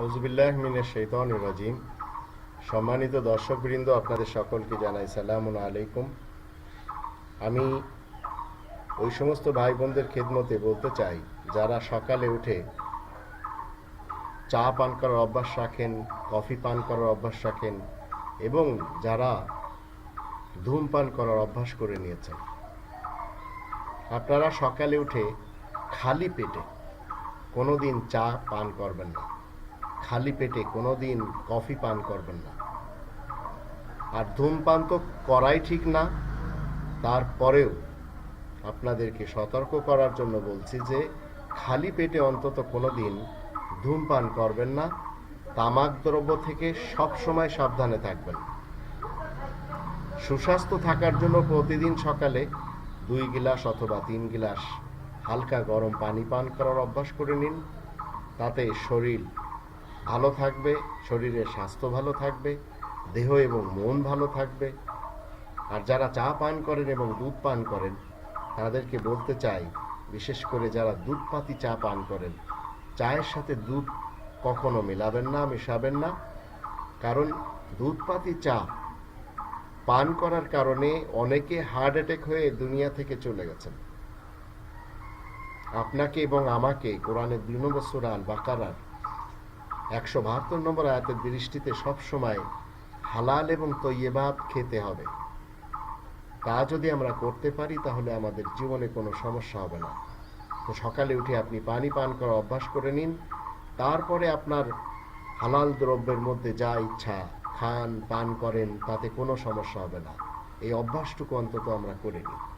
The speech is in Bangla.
আউজুবিল্লাহ মিনের শৈতান রাজিম। সম্মানিত দর্শকবৃন্দ, আপনাদের সকলকে জানাই সালাম আলাইকুম। আমি ওই সমস্ত ভাই বোনদের খেদমতে বলতে চাই, যারা সকালে উঠে চা পান করার অভ্যাস রাখেন, কফি পান করার অভ্যাস রাখেন, এবং যারা ধূমপান করার অভ্যাস করে নিয়েছেন। আপনারা সকালে উঠে খালি পেটে কোনো দিন চা পান করবেন না। খালি পেটে কোনোদিন কফি পান করবেন না। আর ধূমপান তো করাই ঠিক না। তারপরেও আপনাদেরকে সতর্ক করার জন্য বলছি যে, খালি পেটে অন্তত কোনোদিন ধূমপান করবেন না। তামাক দ্রব্য থেকে সব সময় সাবধানে থাকবেন। সুস্বাস্থ্য থাকার জন্য প্রতিদিন সকালে দুই গিলাস অথবা তিন গিলাস হালকা গরম পানি পান করার অভ্যাস করে নিন। তাতে শরীর ভালো থাকবে, শরীরের স্বাস্থ্য ভালো থাকবে, দেহ এবং মন ভালো থাকবে। আর যারা চা পান করেন এবং দুধ পান করেন, তাদেরকে বলতে চাই, বিশেষ করে যারা দুধপাতি চা পান করেন, চায়ের সাথে দুধ কখনো মেলাবেন না, মেশাবেন না। কারণ দুধপাতি চা পান করার কারণে অনেকে হার্ট অ্যাটাক হয়ে দুনিয়া থেকে চলে গেছেন। আপনাকে এবং আমাকে কোরআনের দুই নম্বর সুরা আল বাকারার একশো বাহাত্তর নম্বর আয়াতের দৃষ্টিতে সবসময় হালাল এবং তৈয়বাদ খেতে হবে। তা যদি আমরা করতে পারি, তাহলে আমাদের জীবনে কোনো সমস্যা হবে না। তো সকালে উঠে আপনি পানি পান করা অভ্যাস করে নিন। তারপরে আপনার হালাল দ্রব্যের মধ্যে যা ইচ্ছা খান, পান করেন, তাতে কোনো সমস্যা হবে না। এই অভ্যাসটুকু অন্তত আমরা করে নিই।